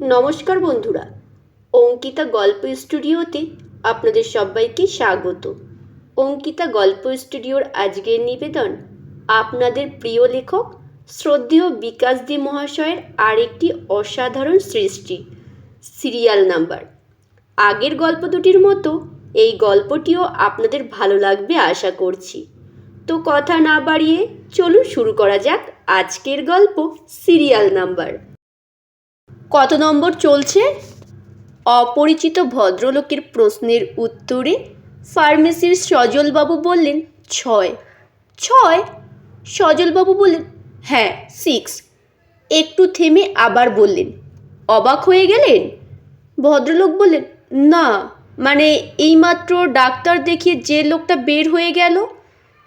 নমস্কার বন্ধুরা। অঙ্কিতা গল্প স্টুডিওতে আপনাদের সবাইকে স্বাগত। অঙ্কিতা গল্প স্টুডিওর আজকের নিবেদন, আপনাদের প্রিয় লেখক শ্রদ্ধেয় বিকাশ দি মহাশয়ের আরেকটি অসাধারণ সৃষ্টি, সিরিয়াল নাম্বার। আগের গল্প দুটির মতো এই গল্পটিও আপনাদের ভালো লাগবে আশা করছি। তো কথা না বাড়িয়ে চলুন শুরু করা যাক আজকের গল্প, সিরিয়াল নাম্বার। কত নম্বর চলছে? অপরিচিত ভদ্রলোকের প্রশ্নের উত্তরে ফার্মেসির সজলবাবু বললেন, ছয়। ছয়? সজলবাবু বললেন হ্যাঁ সিক্স একটু থেমে আবার বললেন, অবাক হয়ে গেলেন? ভদ্রলোক বললেন, না মানে এইমাত্র ডাক্তার দেখিয়ে যে লোকটা বের হয়ে গেল,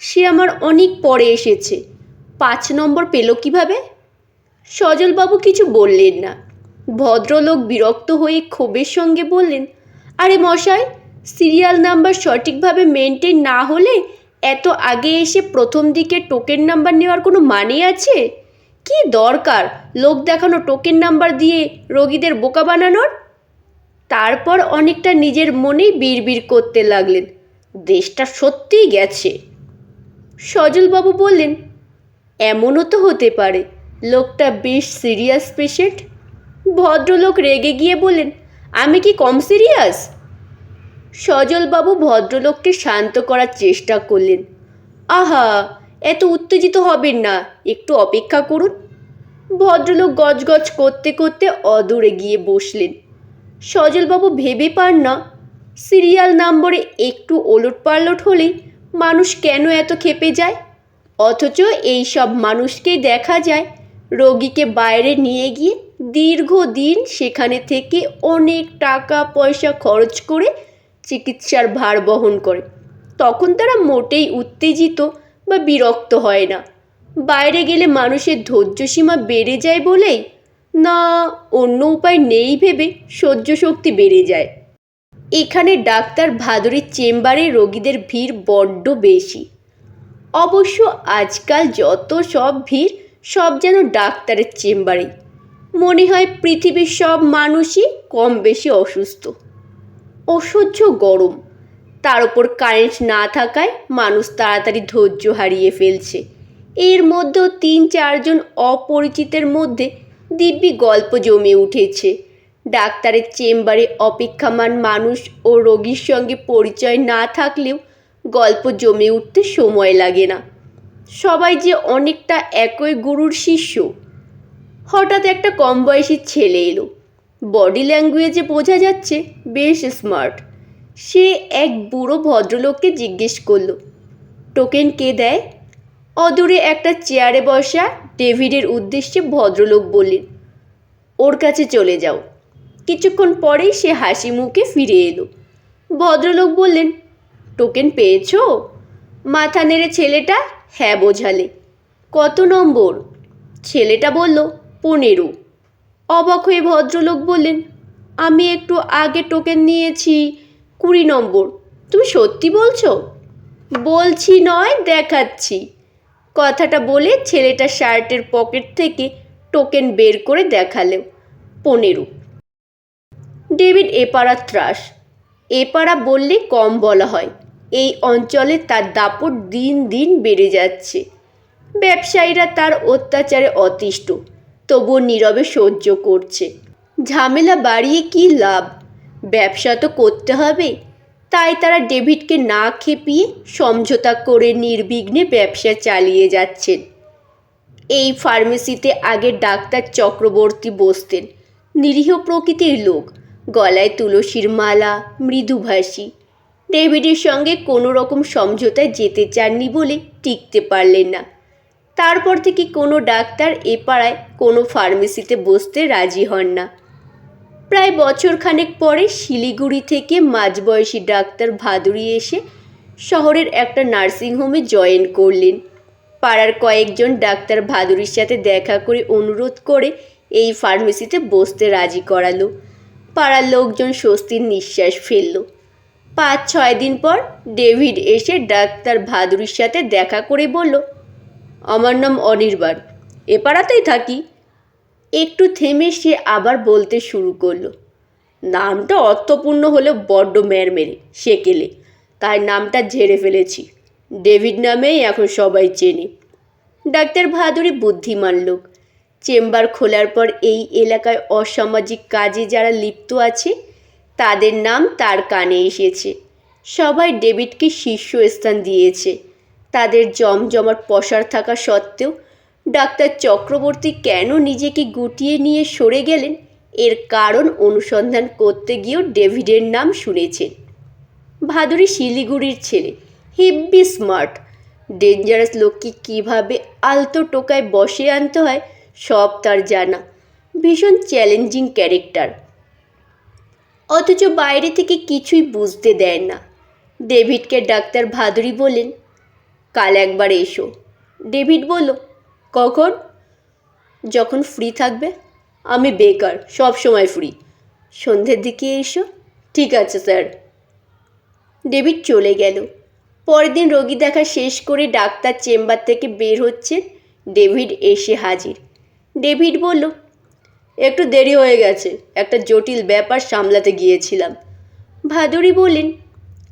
সে আমার অনেক পরে এসেছে। পাঁচ নম্বর পেল কীভাবে? সজলবাবু কিছু বললেন না। ভদ্রলোক বিরক্ত হয়ে ক্ষোভের সঙ্গে বললেন, আরে মশাই, সিরিয়াল নাম্বার সঠিকভাবে মেনটেন না হলে এত আগে এসে প্রথম দিকে টোকেন নাম্বার নেওয়ার কোনো মানে আছে? কি দরকার লোক দেখানো টোকেন নাম্বার দিয়ে রোগীদের বোকা বানানোর? তারপর অনেকটা নিজের মনেই বিড়বিড় করতে লাগলেন, দেশটা সত্যিই গেছে। সজলবাবু বললেন, এমনও তো হতে পারে, লোকটা বেশ সিরিয়াস পেশেন্ট ভদ্রলোক রেগে গিয়ে বললেন, আমি কি কম সিরিয়াস? সজলবাবু ভদ্রলোককে শান্ত করার চেষ্টা করলেন। আহা, এত উত্তেজিত হবেন না, একটু অপেক্ষা করুন। ভদ্রলোক গজগজ করতে করতে অদূরে গিয়ে বসলেন। সজলবাবু ভেবে পান না, সিরিয়াল নম্বরে একটু ওলট পালট হলেই মানুষ কেন এত খেপে যায়? অথচ এই সব মানুষকেই দেখা যায়, রোগীকে বাইরে নিয়ে গিয়ে দীর্ঘদিন সেখানে থেকে অনেক টাকা, পয়সা খরচ করে চিকিৎসার ভার বহন করে। তখন তারা মোটেই উত্তেজিত বা বিরক্ত হয় না। বাইরে গেলে মানুষের ধৈর্যসীমা বেড়ে যায় বলেই না, অন্য উপায় নেই ভেবে সহ্য শক্তি বেড়ে যায়। এখানে ডাক্তার ভাদুরীর চেম্বারে রোগীদের ভিড় বড্ড বেশি। অবশ্য আজকাল যত সব ভিড়, সব যেন ডাক্তারের চেম্বারে মনে হয় পৃথিবীর সব মানুষই কম বেশি অসুস্থ। অসহ্য গরম। তার ওপর কারেন্ট না থাকায় মানুষ তাড়াতাড়ি ধৈর্য হারিয়ে ফেলছে। এর মধ্যেও তিন চারজন অপরিচিতের মধ্যে দিব্যি গল্প জমে উঠেছে। ডাক্তারের চেম্বারে অপেক্ষামান মানুষ ও রোগীর সঙ্গে পরিচয় না থাকলেও গল্প জমে উঠতে সময় লাগে না। সবাই যে অনেকটা একই গুরুর শিষ্য। হঠাৎ একটা কম বয়সী ছেলে এলো। বডি ল্যাঙ্গুয়েজে বোঝা যাচ্ছে বেশ স্মার্ট সে এক বুড়ো ভদ্রলোককে জিজ্ঞেস করল টোকেন কে দেয়? অদূরে একটা চেয়ারে বসা ডেভিডের উদ্দেশ্যে ভদ্রলোক বললেন, ওর কাছে চলে যাও। কিছুক্ষণ পরেই সে হাসি মুখে ফিরে এলো। ভদ্রলোক বললেন টোকেন পেয়েছ? মাথা নেড়ে ছেলেটা হ্যাঁ বোঝালে। কত নম্বর? ছেলেটা বলল পনেরো। অবাক হয়ে ভদ্রলোক বললেন, আমি একটু আগে টোকেন নিয়েছি কুড়ি নম্বর। তুমি সত্যি বলছো? বলছি নয়, দেখাচ্ছি। কথাটা বলে ছেলেটা শার্টের পকেট থেকে টোকেন বের করে দেখালেও পনেরো। ডেভিড এপাড়া ত্রাস। এপাড়া বললে কম বলা হয়। এই অঞ্চলে তার দাপট দিন দিন বেড়ে যাচ্ছে। ব্যবসায়ীরা তার অত্যাচারে অতিষ্ঠ। তবুও নীরবে সহ্য করছে। ঝামেলা বাড়িয়ে কি লাভ? ব্যবসা তো করতে হবে। তাই তারা ডেভিডকে না খেপিয়ে সমঝোতা করে নির্বিঘ্নে ব্যবসা চালিয়ে যাচ্ছেন। এই ফার্মেসিতে আগে ডাক্তার চক্রবর্তী বসতেন। নিরীহ প্রকৃতির লোক। গলায় তুলসীর মালা মৃদুভাষী ডেভিডের সঙ্গে কোনো রকম সমঝোতায় যেতে চাননি বলে টিকতে পারলেন না। তারপর থেকে কোনো ডাক্তার এ পাড়ায় কোনো ফার্মেসিতে বসতে রাজি হন না। প্রায় বছর খানেক পরে শিলিগুড়ি থেকে মাঝবয়সী ডাক্তার ভাদুরী এসে শহরের একটা নার্সিংহোমে জয়েন করলেন। পাড়ার কয়েকজন ডাক্তার ভাদুরীর সাথে দেখা করে অনুরোধ করে এই ফার্মেসিতে বসতে রাজি করালো। পাড়ার লোকজন স্বস্তির নিঃশ্বাস ফেলল। পাঁচ ছয় দিন পর ডেভিড এসে ডাক্তার ভাদুরীর সাথে দেখা করে বলল আমার নাম অনির্বাণ। এ পাড়াতেই থাকি। একটু থেমে সে আবার বলতে শুরু করল, নামটা অর্থপূর্ণ হলেও বড্ড মেরমেরে সেকেলে। তাই নামটা ঝেড়ে ফেলেছি। ডেভিড নামেই এখন সবাই চেনে। ডাক্তার ভাদুরী বুদ্ধিমান লোক। চেম্বার খোলার পর এই এলাকায় অসামাজিক কাজে যারা লিপ্ত আছে, তাদের নাম তার কানে এসেছে। সবাই ডেভিডকে শীর্ষস্থান দিয়েছে। তাদের জমজমাট পসার থাকা সত্ত্বেও ডাক্তার চক্রবর্তী কেন নিজেকে গুটিয়ে নিয়ে সরে গেলেন? এর কারণ অনুসন্ধান করতে গিয়েও ডেভিডের নাম শুনেছেন। ভাদুরী শিলিগুড়ির ছেলে। হিব্বি স্মার্ট। ডেঞ্জারাস লোককে কীভাবে আলতো টোকায় বসে আনতে হয়, সব তার জানা। ভীষণ চ্যালেঞ্জিং ক্যারেক্টার। অথচ বাইরে থেকে কিছুই বুঝতে দেয় না। ডেভিডকে ডাক্তার ভাদুরী বললেন কাল একবার এসো। ডেভিড বলল, কখন? যখন ফ্রি থাকবে। আমি বেকার, সব সময় ফ্রি সন্ধ্যের দিকে এসো। ঠিক আছে, স্যার। ডেভিড চলে গেল। পরের দিন রোগী দেখা শেষ করে ডাক্তার চেম্বার থেকে বের হচ্ছে ডেভিড এসে হাজির। ডেভিড বলল, একটু দেরি হয়ে গেছে, একটা জটিল ব্যাপার সামলাতে গিয়েছিলাম। ভাদুরী বললেন,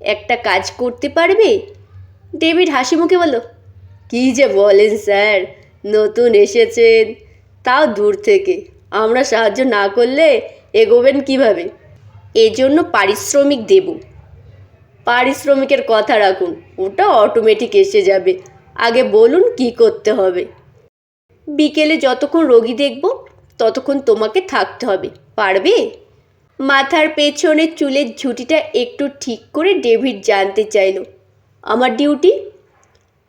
একটা কাজ করতে পারবে? ডেভিড হাসি মুখে বলল, কী যে বলেন স্যার, নতুন এসেছেন। তাও দূর থেকে। আমরা সাহায্য না করলে এগোবেন কীভাবে? এজন্য পারিশ্রমিক দেব। পারিশ্রমিকের কথা রাখুন, ওটা অটোমেটিক এসে যাবে। আগে বলুন কি করতে হবে। বিকেলে যতক্ষণ রোগী দেখব, ততক্ষণ তোমাকে থাকতে হবে। পারবে? মাথার পেছনে চুলের ঝুঁটিটা একটু ঠিক করে ডেভিড জানতে চাইল। আমার ডিউটি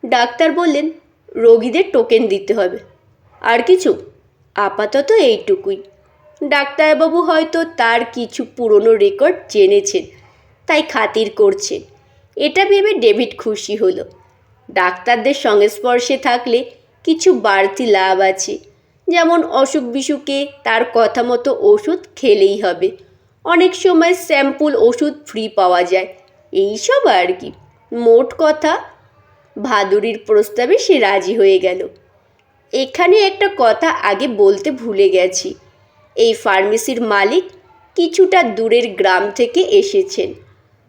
ডাক্তার বললেন, রোগীদের টোকেন দিতে হবে। আর কিছু? আপাতত এইটুকুই। ডাক্তারবাবু হয়তো তার কিছু পুরনো রেকর্ড জেনেছেন, তাই খাতির করছেন। এটা ভেবে ডেভিড খুশি হলো। ডাক্তারদের সংস্পর্শে থাকলে কিছু বাড়তি লাভ আছে। যেমন অসুখ বিসুখে তার কথা মতো ওষুধ খেলেই হবে। অনেক সময় স্যাম্পুল ওষুধ ফ্রি পাওয়া যায়। এইসব আর কি। মোট কথা, ভাদুরীর প্রস্তাবে সে রাজি হয়ে গেল। এখানে একটা কথা আগে বলতে ভুলে গেছি। এই ফার্মেসির মালিক কিছুটা দূরের গ্রাম থেকে এসেছেন।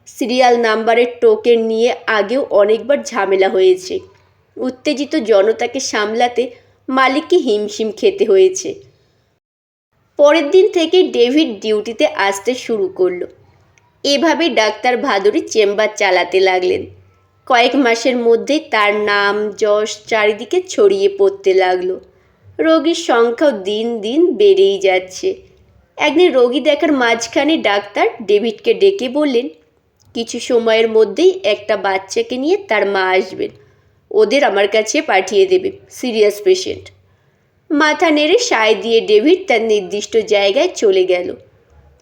সিরিয়াল নাম্বারের টোকেন নিয়ে আগেও অনেকবার ঝামেলা হয়েছে। উত্তেজিত জনতাকে সামলাতে মালিককে হিমশিম খেতে হয়েছে। পরের দিন থেকে ডেভিড ডিউটিতে আসতে শুরু করল। এভাবে ডাক্তার ভাদুরী চেম্বার চালাতে লাগলেন। কয়েক মাসের মধ্যেই তার নাম, যশ চারিদিকে ছড়িয়ে পড়তে লাগল। রোগীর সংখ্যাও দিন দিন বেড়েই যাচ্ছে। একদিন রোগী দেখার মাঝখানে ডাক্তার ডেভিডকে ডেকে বললেন, কিছু সময়ের মধ্যেই একটা বাচ্চাকে নিয়ে তার মা আসবেন। ওদের আমার কাছে পাঠিয়ে দেবে, সিরিয়াস পেশেন্ট। মাথা নেড়ে সায় দিয়ে ডেভিড তার নির্দিষ্ট জায়গায় চলে গেল।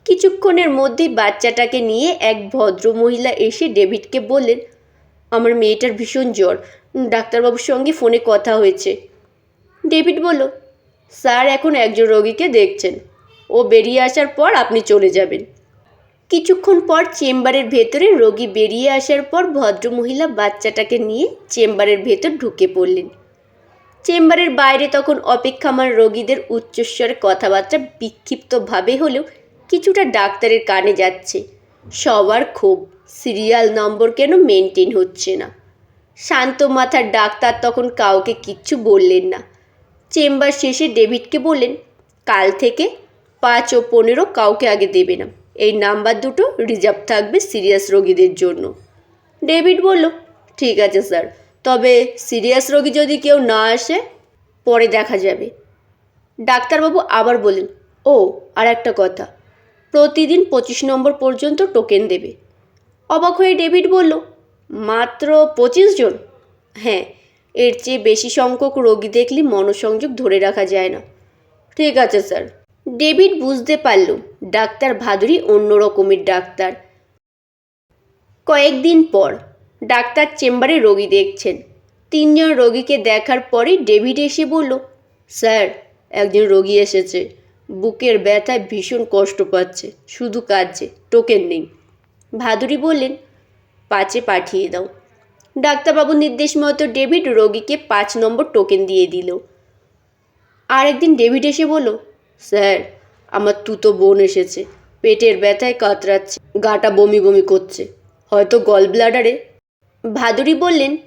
কিছুক্ষণের মধ্যেই বাচ্চাটাকে নিয়ে এক ভদ্র মহিলা এসে ডেভিডকে বললেন, আমার মেয়েটার ভীষণ জ্বর। ডাক্তারবাবুর সঙ্গে ফোনে কথা হয়েছে। ডেভিড বলল, স্যার এখন একজন রোগীকে দেখছেন। ও বেরিয়ে আসার পর আপনি চলে যাবেন। কিছুক্ষণ পর চেম্বারের ভেতরে রোগী বেরিয়ে আসার পর ভদ্রমহিলা বাচ্চাটাকে নিয়ে চেম্বারের ভেতর ঢুকে পড়লেন। চেম্বারের বাইরে তখন অপেক্ষামান রোগীদের উচ্চস্বরে কথাবার্তা বিক্ষিপ্তভাবে হলেও কিছুটা ডাক্তারের কানে যাচ্ছে। সবার ক্ষোভ, সিরিয়াল নম্বর কেন মেনটেন হচ্ছে না? শান্ত মাথার ডাক্তার তখন কাউকে কিচ্ছু বললেন না। চেম্বার শেষে ডেভিডকে বললেন, কাল থেকে পাঁচ ও পনেরো কাউকে আগে দেবে না। এই নাম্বার দুটো রিজার্ভ থাকবে সিরিয়াস রোগীদের জন্য। ডেভিড বলল, ঠিক আছে স্যার, তবে সিরিয়াস রোগী যদি কেউ না আসে, পরে দেখা যাবে। ডাক্তারবাবু আবার বলেন ও আর একটা কথা। প্রতিদিন পঁচিশ নম্বর পর্যন্ত টোকেন দেবে। অবাক হয়ে ডেভিড বলল, মাত্র পঁচিশ জন? হ্যাঁ এর চেয়ে বেশি সংখ্যক রোগী দেখলে মনোসংযোগ ধরে রাখা যায় না। ঠিক আছে, স্যার। ডেভিড বুঝতে পারল, ডাক্তার ভাদুরী অন্য রকমের ডাক্তার। কয়েকদিন পর, ডাক্তার চেম্বারে রোগী দেখছেন। তিনজন রোগীকে দেখার পরেই ডেভিড এসে বলল, স্যার, একজন রোগী এসেছে। বুকের ব্যথায় ভীষণ কষ্ট পাচ্ছে, শুধু কাঁদছে, টোকেন নেই। ভাদুরী বললেন, পাঁচে পাঠিয়ে দাও। ডাক্তারবাবুর নির্দেশ মতো ডেভিড রোগীকে পাঁচ নম্বর টোকেন দিয়ে দিল। আর একদিন ডেভিড এসে বলল, স্যার, আমার তুতো বোন এসেছে, পেটের ব্যথায় কাতরাচ্ছে, গাটা বমি বমি করছে, হয়তো গল ব্লাডারে ভাদুরী বললেন,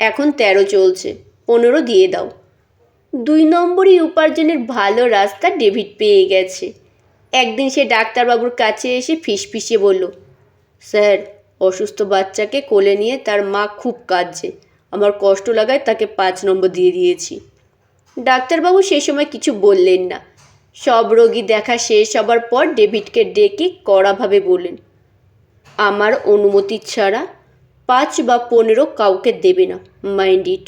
এখন তেরো চলছে, পনেরো দিয়ে দাও। দুই নম্বরই উপার্জনের ভালো রাস্তা ডেভিড পেয়ে গেছে। একদিন সে ডাক্তারবাবুর কাছে এসে ফিসফিসিয়ে বলল, স্যার, অসুস্থ বাচ্চাকে কোলে নিয়ে তার মা খুব কাঁদছে। আমার কষ্ট লাগায় তাকে পাঁচ নম্বর দিয়ে দিয়েছি। ডাক্তারবাবু সে সময় কিছু বললেন না। সব রোগী দেখা শেষ হবার পর ডেভিডকে ডেকে কড়াভাবে বললেন, আমার অনুমতি ছাড়া পাঁচ বা পনেরো কাউকে দেবে না, মাইন্ড ইট।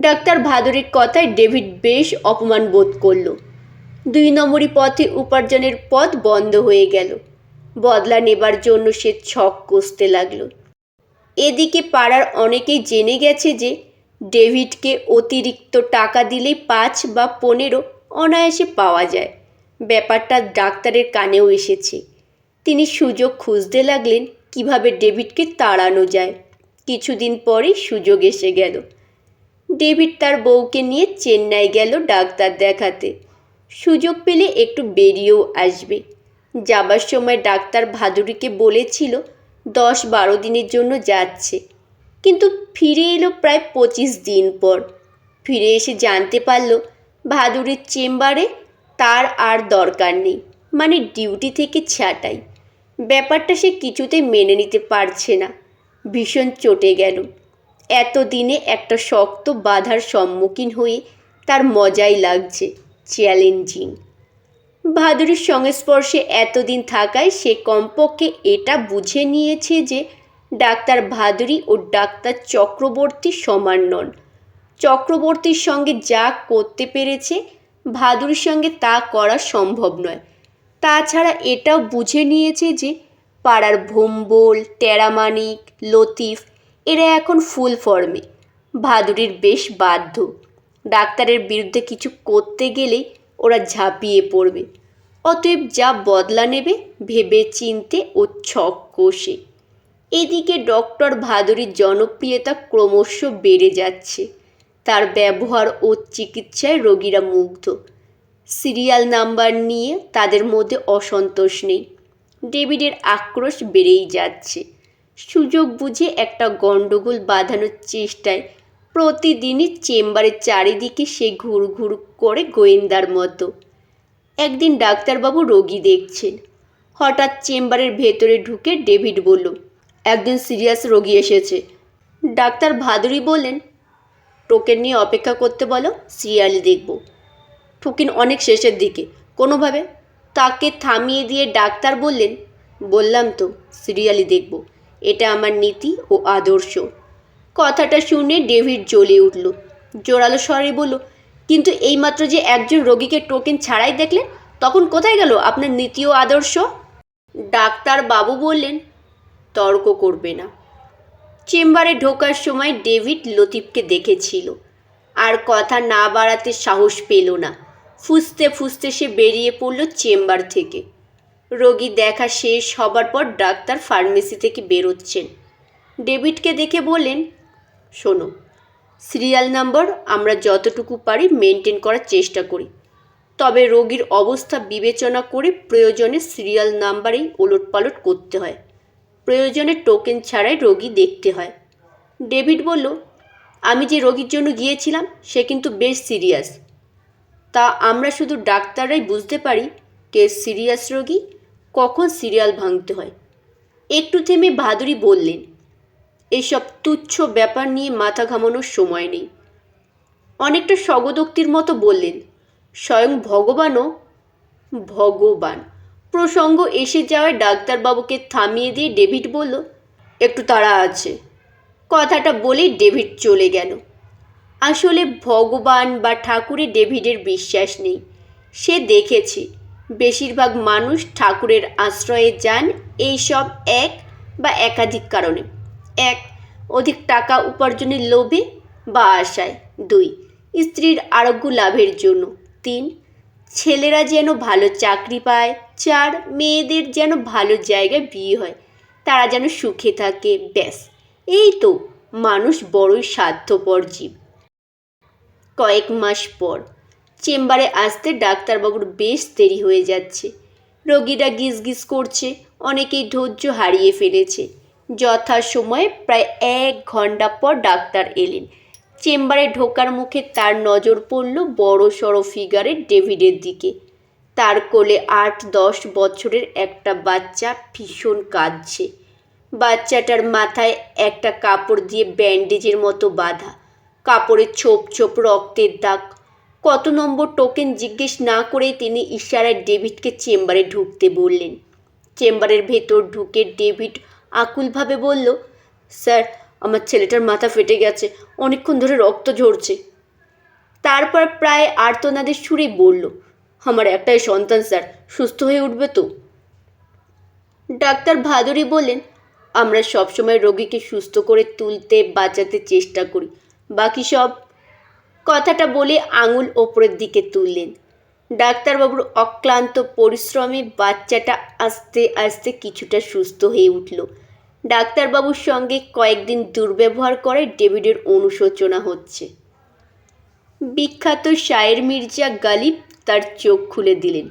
ডাক্তার ভাদুরীর কথায় ডেভিড বেশ অপমান বোধ করল। দুই নম্বরই পথে উপার্জনের পথ বন্ধ হয়ে গেল। বদলা নেবার জন্য সে ছক কষতে লাগল। এদিকে পাড়ার অনেকেই জেনে গেছে যে ডেভিডকে অতিরিক্ত টাকা দিলেই পাঁচ বা পনেরো অনায়াসে পাওয়া যায়। ব্যাপারটা ডাক্তারের কানেও এসেছে। তিনি সুযোগ খুঁজতে লাগলেন কীভাবে ডেভিডকে তাড়ানো যায়। কিছুদিন পরেই সুযোগ এসে গেল। ডেভিড তার বউকে নিয়ে চেন্নাই গেল ডাক্তার দেখাতে। সুযোগ পেলে একটু বেরিয়েও আসবে। যাবার সময় ডাক্তার ভাদুরীকে বলেছিল দশ বারো দিনের জন্য যাচ্ছে। কিন্তু ফিরে এলো প্রায় পঁচিশ দিন পর। ফিরে এসে জানতে পারল, ভাদুরীর চেম্বারে তার আর দরকার নেই মানে ডিউটি থেকে ছাটাই। ব্যাপারটা সে কিছুতেই মেনে নিতে পারছে না। ভীষণ চটে গেল। এতদিনে একটা শক্ত বাধার সম্মুখীন হয়ে তার মজাই লাগছে চ্যালেঞ্জিং। ভাদুরীর সংস্পর্শে এতদিন থাকায় সে কমপক্ষে এটা বুঝে নিয়েছে যে ডাক্তার ভাদুরী ও ডাক্তার চক্রবর্তী সমান নন। চক্রবর্তীর সঙ্গে যা করতে পেরেছে, ভাদুরীর সঙ্গে তা করা সম্ভব নয়। তাছাড়া এটাও বুঝে নিয়েছে যে পাড়ার ভোম্বল, টেরামানিক, লতিফ এরা এখন ফুল ফর্মে ভাদুরীর বেশ বাধ্য। ডাক্তারের বিরুদ্ধে কিছু করতে গেলেই ওরা ঝাঁপিয়ে পড়বে। অতএব যা বদলা নেবে ভেবে চিনতে ও ছক কষে। এদিকে ডক্টর ভাদুরীর জনপ্রিয়তা ক্রমশ বেড়ে যাচ্ছে। তার ব্যবহার ও চিকিৎসায় রোগীরা মুগ্ধ। সিরিয়াল নাম্বার নিয়ে তাদের মধ্যে অসন্তোষ নেই। ডেভিডের আক্রোশ বেড়েই যাচ্ছে। সুযোগ বুঝে একটা গণ্ডগোল বাঁধানোর চেষ্টায় প্রতিদিনই চেম্বারের চারিদিকে সে ঘুর ঘুর করে গোয়েন্দার মতো। একদিন ডাক্তারবাবু রোগী দেখছেন। হঠাৎ চেম্বারের ভেতরে ঢুকে ডেভিড বলল, একদিন সিরিয়াস রোগী এসেছে। ডাক্তার ভাদুরী বললেন, টোকেন নিয়ে অপেক্ষা করতে বলো, সিরিয়ালি দেখব। টোকেন অনেক শেষের দিকে। কোনোভাবে তাকে থামিয়ে দিয়ে ডাক্তার বললেন, বললাম তো সিরিয়ালি দেখব। এটা আমার নীতি ও আদর্শ। কথাটা শুনে ডেভিড জ্বলে উঠল। জোরালো স্বরে বলল, কিন্তু এইমাত্র যে একজন রোগীকে টোকেন ছাড়াই দেখলেন, তখন কোথায় গেল আপনার নীতি ও আদর্শ? ডাক্তার বাবু বললেন, তর্ক করবে না। চেম্বারে ঢোকার সময় ডেভিড লতিফকে দেখেছিল। আর কথা না বাড়াতে সাহস পেল না। ফুসতে ফুসতে সে বেরিয়ে পড়ল চেম্বার থেকে। রোগী দেখা শেষ হবার পর ডাক্তার ফার্মেসি থেকে বেরোচ্ছেন। ডেভিডকে দেখে বললেন, শোনো, সিরিয়াল নাম্বার আমরা যতটুকু পারি মেনটেন করার চেষ্টা করি। তবে রোগীর অবস্থা বিবেচনা করে প্রয়োজনে সিরিয়াল নাম্বারেই ওলটপালট করতে হয়। প্রয়োজনে টোকেন ছাড়াই রোগী দেখতে হয়। ডেভিড বলল, আমি যে রোগীর জন্য গিয়েছিলাম, সে কিন্তু বেশ সিরিয়াস। তা আমরা শুধু ডাক্তাররাই বুঝতে পারি কে সিরিয়াস রোগী কখন সিরিয়াল ভাঙতে হয়। একটু থেমে ভাদুরী বললেন এইসব তুচ্ছ ব্যাপার নিয়ে মাথা ঘামানোর সময় নেই। অনেকটা স্বগদোক্তির মতো বললেন, স্বয়ং ভগবানও ভগবান। প্রসঙ্গ এসে যাওয়ায় ডাক্তারবাবুকে থামিয়ে দিয়ে ডেভিড বলল, একটু তাড়া আছে। কথাটা বলেই ডেভিড চলে গেল। আসলে ভগবান বা ঠাকুরে ডেভিডের বিশ্বাস নেই। সে দেখেছে বেশিরভাগ মানুষ ঠাকুরের আশ্রয়ে যান এইসব এক বা একাধিক কারণে। এক, অধিক টাকা উপার্জনের লোভে বা আশায়। দুই, স্ত্রীর আরোগ্য লাভের জন্য। তিন, ছেলেরা যেন ভালো চাকরি পায়। চার, মেয়েদের যেন ভালো জায়গায় বিয়ে হয়। তারা যেন সুখে থাকে, ব্যাস। এই তো মানুষ বড়ই স্বার্থপর জীব। কয়েক মাস পর চেম্বারে আসতে ডাক্তারবাবুর বেশ দেরি হয়ে যাচ্ছে। রোগীরা গিজগিজ করছে, অনেকেই ধৈর্য হারিয়ে ফেলেছে। যথা সময়ে প্রায় এক ঘণ্টা পর ডাক্তার এলেন। চেম্বারে ঢোকার মুখে তার নজর পড়ল বড় সড়ো ফিগারের ডেভিডের দিকে। তার কোলে আট দশ বছরের একটা বাচ্চা ভীষণ কাঁদছে। বাচ্চাটার মাথায় একটা কাপড় দিয়ে ব্যান্ডেজের মতো বাঁধা। কাপড়ে ছোপ ছোপ রক্তের দাগ। কত নম্বর টোকেন জিজ্ঞেস না করেই তিনি ইশারায় ডেভিডকে চেম্বারে ঢুকতে বললেন। চেম্বারের ভেতর ঢুকে ডেভিড আকুলভাবে বলল, স্যার, আমার ছেলেটার মাথা ফেটে গেছে, অনেকক্ষণ ধরে রক্ত ঝরছে। তারপর প্রায় আর্তনাদের সুরে বলল, আমার একটাই সন্তান, স্যার, সুস্থ হয়ে উঠবে তো? ডাক্তার ভাদুরী বললেন, আমরা সবসময় রোগীকে সুস্থ করে তুলতে বাঁচাতে চেষ্টা করি, বাকি সব কথাটা বলে আঙুল ওপরের দিকে তুললেন। ডাক্তারবাবুর অক্লান্ত পরিশ্রমে বাচ্চাটা আস্তে আস্তে কিছুটা সুস্থ হয়ে উঠল। ডাক্তারবাবুর সঙ্গে কয়েকদিন দুর্ব্যবহার করে ডেভিডের অনুশোচনা হচ্ছে। বিখ্যাত শায়ের মির্জা গালিব তার চোখ খুলে দিলেন।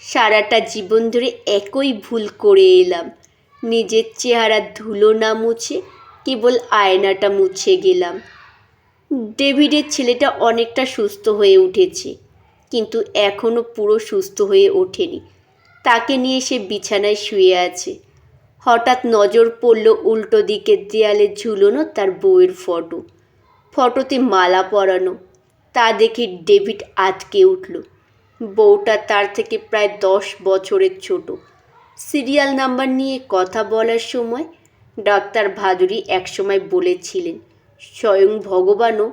সারাটা জীবন ধরে একই ভুল করে এলাম। নিজের চেহারা ধুলো না মুছে কেবল আয়নাটা মুছে গেলাম। ডেভিডের ছেলেটা অনেকটা সুস্থ হয়ে উঠেছে, কিন্তু এখনও পুরো সুস্থ হয়ে ওঠেনি। তাকে নিয়ে সে বিছানায় শুয়ে আছে। হঠাৎ নজর পড়ল উল্টো দিকের দেয়ালে ঝুলোনো তার বউয়ের ফটো। ফটোতে মালা পরানো, তা দেখে ডেভিড আটকে উঠল। বউটা তার থেকে প্রায় দশ বছরের ছোট। সিরিয়াল নাম্বার নিয়ে কথা বলার সময় ডাক্তার ভাদুরী একসময় বলেছিলেন স্বয়ং ভগবানও।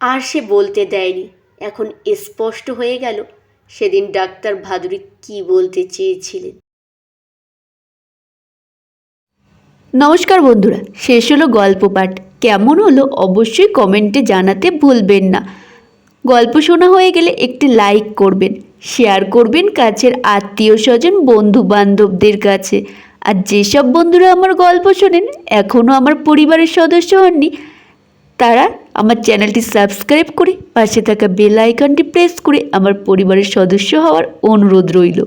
আর সে বলতে দেয়নি। এখন স্পষ্ট হয়ে গেল সেদিন ডাক্তার ভাদুরী কি বলতে চেয়েছিলেন। নমস্কার বন্ধুরা, শেষ হলো গল্প পাঠ। কেমন হলো অবশ্যই কমেন্টে জানাতে ভুলবেন না। গল্প শোনা হয়ে গেলে একটি লাইক করবেন, শেয়ার করবেন কাছের আত্মীয় স্বজন বন্ধু বান্ধবদের কাছে। আর যেসব বন্ধুরা আমার গল্প শোনেন এখনও আমার পরিবারের সদস্য হননি, তারা আমার চ্যানেলটি সাবস্ক্রাইব করে পাশে থাকা বেল আইকনটি প্রেস করে আমার পরিবারের সদস্য হওয়ার অনুরোধ রইল।